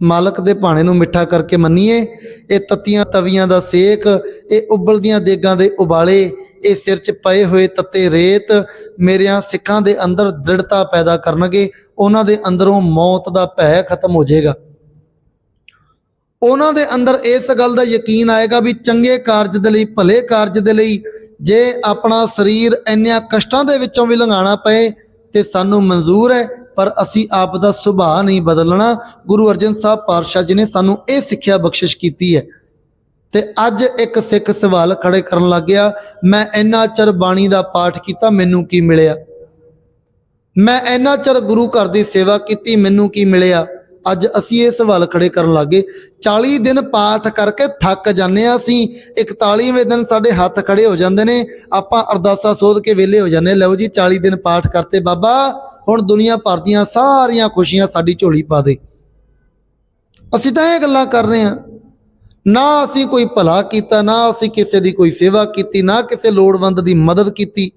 ਮਾਲਕ ਦੇ ਭਾਣੇ ਨੂੰ ਮਿੱਠਾ ਕਰਕੇ ਮੰਨੀਏ। ਇਹ ਤੱਤੀਆਂ ਤਵੀਆਂ ਦਾ ਸੇਕ, ਇਹ ਉਬਲਦੀਆਂ ਦੇਗਾਂ ਦੇ ਉਬਾਲੇ, ਇਹ ਸਿਰ 'ਚ ਪਏ ਹੋਏ ਤੱਤੇ ਰੇਤ, ਮੇਰਿਆਂ ਸਿੱਖਾਂ ਦੇ ਅੰਦਰ ਦ੍ਰਿੜਤਾ ਪੈਦਾ ਕਰਨਗੇ, ਉਹਨਾਂ ਦੇ ਅੰਦਰੋਂ ਮੌਤ ਦਾ ਭੈ ਖਤਮ ਹੋ ਜਾਏਗਾ। ਉਹਨਾਂ ਦੇ ਅੰਦਰ ਇਸ ਗੱਲ ਦਾ ਯਕੀਨ ਆਏਗਾ ਵੀ ਚੰਗੇ ਕਾਰਜ ਦੇ ਲਈ, ਭਲੇ ਕਾਰਜ ਦੇ ਲਈ, ਜੇ ਆਪਣਾ ਸਰੀਰ ਇੰਨਿਆਂ ਕਸ਼ਟਾਂ ਦੇ ਵਿੱਚੋਂ ਵੀ ਲੰਘਾਣਾ ਪਏ, ਤੇ ਸਾਨੂੰ ਮਨਜ਼ੂਰ ਹੈ ਪਰ ਅਸੀਂ ਆਪ ਦਾ ਸੁਭਾਅ ਨਹੀਂ ਬਦਲਣਾ। ਗੁਰੂ ਅਰਜਨ ਸਾਹਿਬ ਪਾਤਸ਼ਾਹ ਜੀ ਨੇ ਸਾਨੂੰ ਇਹ ਸਿੱਖਿਆ ਬਖਸ਼ਿਸ਼ ਕੀਤੀ ਹੈ। ਤੇ ਅੱਜ ਇੱਕ ਸਿੱਖ ਸਵਾਲ ਖੜੇ ਕਰਨ ਲੱਗ ਗਿਆ। ਮੈਂ ਇੰਨਾ ਚਿਰ ਬਾਣੀ ਦਾ ਪਾਠ ਕੀਤਾ, ਮੈਨੂੰ ਕੀ ਮਿਲਿਆ? ਮੈਂ ਇੰਨਾ ਚਿਰ ਗੁਰੂ ਘਰ ਦੀ ਸੇਵਾ ਕੀਤੀ, ਮੈਨੂੰ ਕੀ ਮਿਲਿਆ? ਅੱਜ ਅਸੀਂ ਇਹ ਸਵਾਲ ਖੜੇ ਕਰਨ ਲੱਗੇ। 40 ਦਿਨ ਪਾਠ ਕਰਕੇ ਥੱਕ ਜਾਂਦੇ ਆ ਅਸੀਂ। 41ਵੇਂ ਦਿਨ ਸਾਡੇ ਹੱਥ ਖੜੇ ਹੋ ਜਾਂਦੇ ਨੇ। ਆਪਾਂ ਅਰਦਾਸਾ ਸੋਧ ਕੇ ਵਿਹਲੇ ਹੋ ਜਾਂਦੇ ਲਓ ਜੀ 40 ਦਿਨ ਪਾਠ ਕਰਤੇ ਬਾਬਾ। ਹੁਣ ਦੁਨੀਆ ਭਰ ਦੀਆਂ ਸਾਰੀਆਂ ਖੁਸ਼ੀਆਂ ਸਾਡੀ ਝੋਲੀ ਪਾ ਦੇ। ਅਸੀਂ ਤਾਂ ਇਹ ਗੱਲਾਂ ਕਰ ਰਹੇ ਹਾਂ। ਨਾ ਅਸੀਂ ਕੋਈ ਭਲਾ ਕੀਤਾ, ਨਾ ਅਸੀਂ ਕਿਸੇ ਦੀ ਕੋਈ ਸੇਵਾ ਕੀਤੀ, ਨਾ ਕਿਸੇ ਲੋੜਵੰਦ ਦੀ ਮਦਦ ਕੀਤੀ,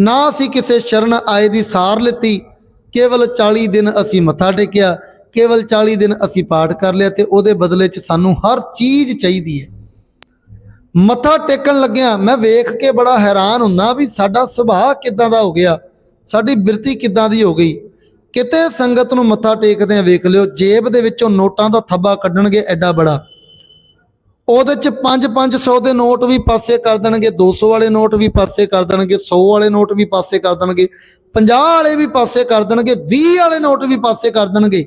ਨਾ ਅਸੀਂ ਕਿਸੇ ਸ਼ਰਨ ਆਏ ਦੀ ਸਾਰ ਲਿੱਤੀ। ਕੇਵਲ 40 ਦਿਨ ਅਸੀਂ ਮੱਥਾ ਟੇਕਿਆ। ਕੇਵਲ 40 ਦਿਨ ਅਸੀਂ ਪਾਠ ਕਰ ਲਿਆ ਤੇ ਉਹਦੇ ਬਦਲੇ 'ਚ ਸਾਨੂੰ ਹਰ ਚੀਜ਼ ਚਾਹੀਦੀ ਹੈ। ਮੱਥਾ ਟੇਕਣ ਲੱਗਿਆ ਮੈਂ ਵੇਖ ਕੇ ਬੜਾ ਹੈਰਾਨ ਹੁੰਦਾ ਵੀ ਸਾਡਾ ਸੁਭਾਅ ਕਿੱਦਾਂ ਦਾ ਹੋ ਗਿਆ, ਸਾਡੀ ਬਿਰਤੀ ਕਿੱਦਾਂ ਦੀ ਹੋ ਗਈ। ਕਿਤੇ ਸੰਗਤ ਨੂੰ ਮੱਥਾ ਟੇਕਦੇ ਆ ਵੇਖ ਲਿਓ, ਜੇਬ ਦੇ ਵਿੱਚੋਂ ਨੋਟਾਂ ਦਾ ਥੱਬਾ ਕੱਢਣਗੇ ਐਡਾ ਬੜਾ। ਉਹਦੇ ਚ 5-500 ਦੇ ਨੋਟ ਵੀ ਪਾਸੇ ਕਰ ਦੇਣਗੇ 200 ਵਾਲੇ ਨੋਟ ਵੀ ਪਾਸੇ ਕਰ ਦੇਣਗੇ 100 ਵਾਲੇ ਨੋਟ ਵੀ ਪਾਸੇ ਕਰ ਦੇਣਗੇ 50 ਵਾਲੇ ਵੀ ਪਾਸੇ ਕਰ ਦੇਣਗੇ 20 ਵਾਲੇ ਨੋਟ ਵੀ ਪਾਸੇ ਕਰ ਦੇਣਗੇ।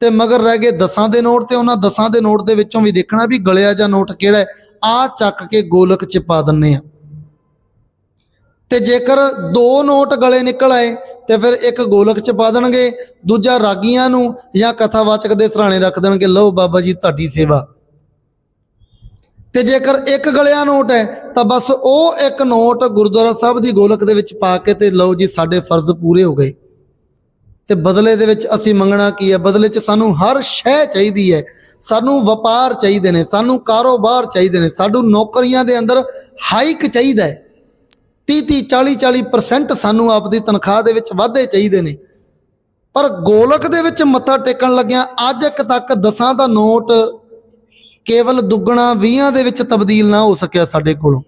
ਤੇ ਮਗਰ ਰਹਿ ਗਏ ਦਸਾਂ ਦੇ ਨੋਟ ਤੇ ਉਹਨਾਂ ਦਸਾਂ ਦੇ ਨੋਟ ਦੇ ਵਿੱਚੋਂ ਵੀ ਦੇਖਣਾ ਵੀ ਗਲਿਆ ਜਾਂ ਨੋਟ ਕਿਹੜਾ ਹੈ? ਆ ਚੱਕ ਕੇ ਗੋਲਕ ਚ ਪਾ ਦਿੰਨੇ ਆ ਤੇ ਜੇਕਰ ਦੋ ਨੋਟ ਗਲੇ ਨਿਕਲ ਆਏ, ਤੇ ਫਿਰ ਇੱਕ ਗੋਲਕ ਚ ਪਾ ਦੇਣਗੇ, ਦੂਜਾ ਰਾਗੀਆਂ ਨੂੰ ਜਾਂ ਕਥਾਵਾਚਕ ਦੇ ਸਰਾਣੇ ਰੱਖ ਦੇਣਗੇ। ਲਓ ਬਾਬਾ ਜੀ, ਤੁਹਾਡੀ ਸੇਵਾ। ਤੇ ਜੇਕਰ ਇੱਕ ਗਲਿਆ ਨੋਟ ਹੈ, ਤਾਂ ਬਸ ਉਹ ਇੱਕ ਨੋਟ ਗੁਰਦੁਆਰਾ ਸਾਹਿਬ ਦੀ ਗੋਲਕ ਦੇ ਵਿੱਚ ਪਾ ਕੇ ਤੇ ਲਓ ਜੀ, ਸਾਡੇ ਫਰਜ਼ ਪੂਰੇ ਹੋ ਗਏ। ਤੇ ਬਦਲੇ ਦੇ ਵਿੱਚ ਅਸੀਂ ਮੰਗਣਾ ਕੀ ਹੈ? ਬਦਲੇ 'ਚ ਸਾਨੂੰ ਹਰ ਸ਼ੈ ਚਾਹੀਦੀ ਹੈ। ਸਾਨੂੰ ਵਪਾਰ ਚਾਹੀਦੇ ਨੇ, ਸਾਨੂੰ ਕਾਰੋਬਾਰ ਚਾਹੀਦੇ ਨੇ ਸਾਨੂੰ ਨੌਕਰੀਆਂ ਦੇ ਅੰਦਰ ਹਾਈਕ ਚਾਹੀਦਾ ਹੈ। 30 30 40 40% ਸਾਨੂੰ ਆਪਦੀ ਤਨਖਾਹ ਦੇ ਵਿੱਚ ਵਾਧੇ ਚਾਹੀਦੇ ਨੇ। ਪਰ ਗੋਲਕ ਦੇ ਵਿੱਚ ਮੱਥਾ ਟੇਕਣ ਲੱਗਿਆ ਅੱਜ ਇੱਕ ਤੱਕ ਦਸਾਂ ਦਾ ਨੋਟ ਕੇਵਲ ਦੁੱਗਣਾ 20 ਦੇ ਵਿੱਚ ਤਬਦੀਲ ਨਾ ਹੋ ਸਕਿਆ ਸਾਡੇ ਕੋਲੋਂ।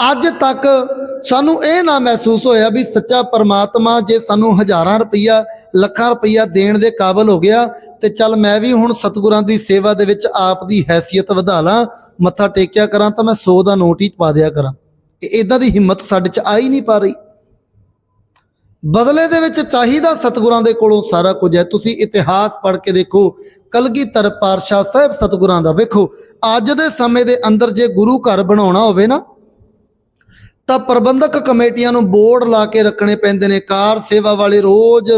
ਅੱਜ ਤੱਕ ਸਾਨੂੰ ਇਹ ਨਾ ਮਹਿਸੂਸ ਹੋਇਆ ਵੀ ਸੱਚਾ ਪਰਮਾਤਮਾ ਜੇ ਸਾਨੂੰ ਹਜ਼ਾਰਾਂ ਰੁਪਈਆ, ਲੱਖਾਂ ਰੁਪਈਆ ਦੇਣ ਦੇ ਕਾਬਲ ਹੋ ਗਿਆ ਤੇ ਚੱਲ ਮੈਂ ਵੀ ਹੁਣ ਸਤਿਗੁਰਾਂ ਦੀ ਸੇਵਾ ਦੇ ਵਿੱਚ ਆਪ ਦੀ ਹੈਸੀਅਤ ਵਧਾ ਲਾਂ, ਮੱਥਾ ਟੇਕਿਆ ਕਰਾਂ ਤਾਂ ਮੈਂ 100 ਦਾ ਨੋਟ ਹੀ ਪਾ ਦਿਆ ਕਰਾਂ। ਇਦਾਂ ਦੀ ਹਿੰਮਤ ਸਾਡੇ 'ਚ ਆ ਹੀ ਨਹੀਂ ਪਾ ਰਹੀ। ਬਦਲੇ ਦੇ ਵਿੱਚ ਚਾਹੀਦਾ ਸਤਿਗੁਰਾਂ ਦੇ ਕੋਲੋਂ ਸਾਰਾ ਕੁਝ ਹੈ। ਤੁਸੀਂ ਇਤਿਹਾਸ ਪੜ੍ਹ ਕੇ ਦੇਖੋ, ਕਲਗੀਧਰ ਪਾਤਸ਼ਾਹ ਸਾਹਿਬ ਸਤਿਗੁਰਾਂ ਦਾ ਵੇਖੋ। ਅੱਜ ਦੇ ਸਮੇਂ ਦੇ ਅੰਦਰ ਜੇ ਗੁਰੂ ਘਰ ਬਣਾਉਣਾ ਹੋਵੇ ਨਾ ਤਾਂ ਪ੍ਰਬੰਧਕ ਕਮੇਟੀਆਂ ਨੂੰ ਬੋਰਡ ਲਾ ਕੇ ਰੱਖਣੇ ਪੈਂਦੇ ਨੇ। ਕਾਰ ਸੇਵਾ ਵਾਲੇ ਰੋਜ਼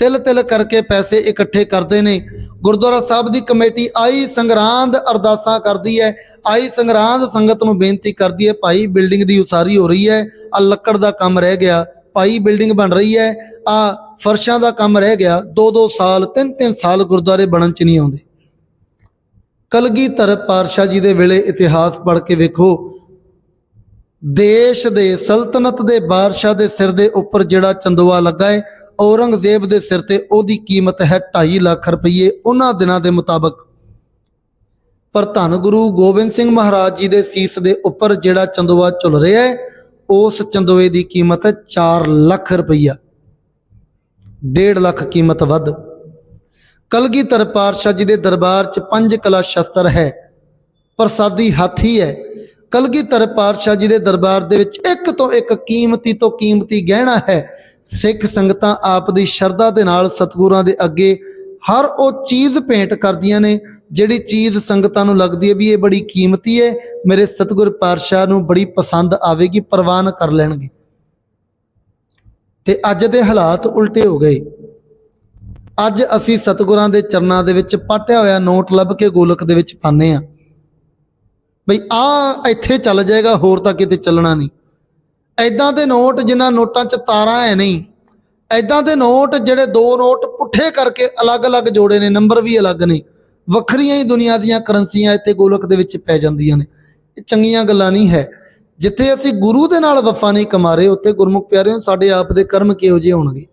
ਤਿਲ ਤਿਲ ਕਰਕੇ ਪੈਸੇ ਇਕੱਠੇ ਕਰਦੇ ਨੇ। ਗੁਰਦੁਆਰਾ ਸਾਹਿਬ ਦੀ ਕਮੇਟੀ ਆਈ ਸੰਗਰਾਂਦ ਅਰਦਾਸਾਂ ਕਰਦੀ ਹੈ। ਆਈ ਸੰਗਰਾਂਦ ਸੰਗਤ ਨੂੰ ਬੇਨਤੀ ਕਰਦੀ ਹੈ, ਭਾਈ, ਬਿਲਡਿੰਗ ਦੀ ਉਸਾਰੀ ਹੋ ਰਹੀ ਹੈ। ਆ ਲੱਕੜ ਦਾ ਕੰਮ ਰਹਿ ਗਿਆ। ਭਾਈ, ਬਿਲਡਿੰਗ ਬਣ ਰਹੀ ਹੈ। ਆ ਫਰਸ਼ਾਂ ਦਾ ਕੰਮ ਰਹਿ ਗਿਆ। 2-2 ਸਾਲ 3-3 ਸਾਲ ਗੁਰਦੁਆਰੇ ਬਣਨ ਚ ਨਹੀਂ ਆਉਂਦੇ। ਕਲਗੀਧਰ ਪਾਤਸ਼ਾਹ ਜੀ ਦੇ ਵੇਲੇ ਇਤਿਹਾਸ ਪੜ੍ਹ ਕੇ ਵੇਖੋ। ਦੇਸ਼ ਦੇ ਸਲਤਨਤ ਦੇ ਬਾਦਸ਼ਾਹ ਦੇ ਸਿਰ ਦੇ ਉੱਪਰ ਜਿਹੜਾ ਚੰਦੋਆ ਲੱਗਾ ਹੈ ਔਰੰਗਜ਼ੇਬ ਦੇ ਸਿਰ ਤੇ ਉਹਦੀ ਕੀਮਤ ਹੈ 2.5 ਲੱਖ ਰੁਪਏ ਉਹਨਾਂ ਦਿਨਾਂ ਦੇ ਮੁਤਾਬਕ। ਪਰ ਧੰਨ ਗੁਰੂ ਗੋਬਿੰਦ ਸਿੰਘ ਮਹਾਰਾਜ ਜੀ ਦੇ ਸੀਸ ਦੇ ਉੱਪਰ ਜਿਹੜਾ ਚੰਦੋਆ ਝੁਲ ਰਿਹਾ ਹੈ ਉਸ ਚੰਦੋਏ ਦੀ ਕੀਮਤ ਹੈ 4 ਲੱਖ ਰੁਪਈਆ। 1.5 ਲੱਖ ਕੀਮਤ ਵੱਧ। ਕਲਗੀਧਰ ਪਾਤਸ਼ਾਹ ਜੀ ਦੇ ਦਰਬਾਰ 'ਚ ਪੰਜ ਕਲਾ ਸ਼ਸਤਰ ਹੈ। ਪ੍ਰਸਾਦੀ ਹਾਥੀ ਹੈ। ਕਲਗੀਧਰ ਪਾਤਸ਼ਾਹ ਜੀ ਦੇ ਦਰਬਾਰ ਦੇ ਵਿੱਚ ਇੱਕ ਤੋਂ ਇੱਕ ਕੀਮਤੀ ਤੋਂ ਕੀਮਤੀ ਗਹਿਣਾ ਹੈ। ਸਿੱਖ ਸੰਗਤਾਂ ਆਪ ਦੀ ਸ਼ਰਧਾ ਦੇ ਨਾਲ ਸਤਿਗੁਰਾਂ ਦੇ ਅੱਗੇ ਹਰ ਉਹ ਚੀਜ਼ ਭੇਂਟ ਕਰਦੀਆਂ ਨੇ, ਜਿਹੜੀ ਚੀਜ਼ ਸੰਗਤਾਂ ਨੂੰ ਲੱਗਦੀ ਹੈ ਵੀ ਇਹ ਬੜੀ ਕੀਮਤੀ ਹੈ, ਮੇਰੇ ਸਤਿਗੁਰ ਪਾਤਸ਼ਾਹ ਨੂੰ ਬੜੀ ਪਸੰਦ ਆਵੇਗੀ, ਪ੍ਰਵਾਨ ਕਰ ਲੈਣਗੇ। ਤੇ ਅੱਜ ਦੇ ਹਾਲਾਤ ਉਲਟੇ ਹੋ ਗਏ। ਅੱਜ ਅਸੀਂ ਸਤਿਗੁਰਾਂ ਦੇ ਚਰਨਾਂ ਦੇ ਵਿੱਚ ਪਾਟਿਆ ਹੋਇਆ ਨੋਟ ਲੱਭ ਕੇ ਗੋਲਕ ਦੇ ਵਿੱਚ ਪਾਉਂਦੇ ਆ ਬਈ ਆ ਇੱਥੇ ਚੱਲ ਜਾਏਗਾ, ਹੋਰ ਤਾਂ ਕਿਤੇ ਚੱਲਣਾ ਨਹੀਂ। ਐਦਾਂ ਦੇ ਨੋਟ ਜਿਨ੍ਹਾਂ ਨੋਟਾਂ 'ਚ ਤਾਰਾਂ ਹੈ ਨਹੀਂ ਐਦਾਂ ਦੇ ਨੋਟ ਜਿਹੜੇ ਦੋ ਨੋਟ ਪੁੱਠੇ ਕਰਕੇ ਅਲੱਗ-ਅਲੱਗ ਜੋੜੇ ਨੇ, ਨੰਬਰ ਵੀ ਅਲੱਗ ਨੇ, ਵੱਖਰੀਆਂ ਹੀ ਦੁਨੀਆ ਦੀਆਂ ਕਰੰਸੀਆਂ ਇੱਥੇ ਗੋਲਕ ਦੇ ਵਿੱਚ ਪੈ ਜਾਂਦੀਆਂ ਨੇ। ਇਹ ਚੰਗੀਆਂ ਗੱਲਾਂ ਨਹੀਂ ਹੈ। ਜਿੱਥੇ ਅਸੀਂ ਗੁਰੂ ਦੇ ਨਾਲ ਵਫਾ ਨਹੀਂ ਕਮਾ ਰਹੇ, ਉੱਥੇ ਗੁਰਮੁਖ ਪਿਆਰਿਓ, ਸਾਡੇ ਆਪ ਦੇ ਕਰਮ ਕਿਹੋ ਜਿਹੇ ਹੋਣਗੇ?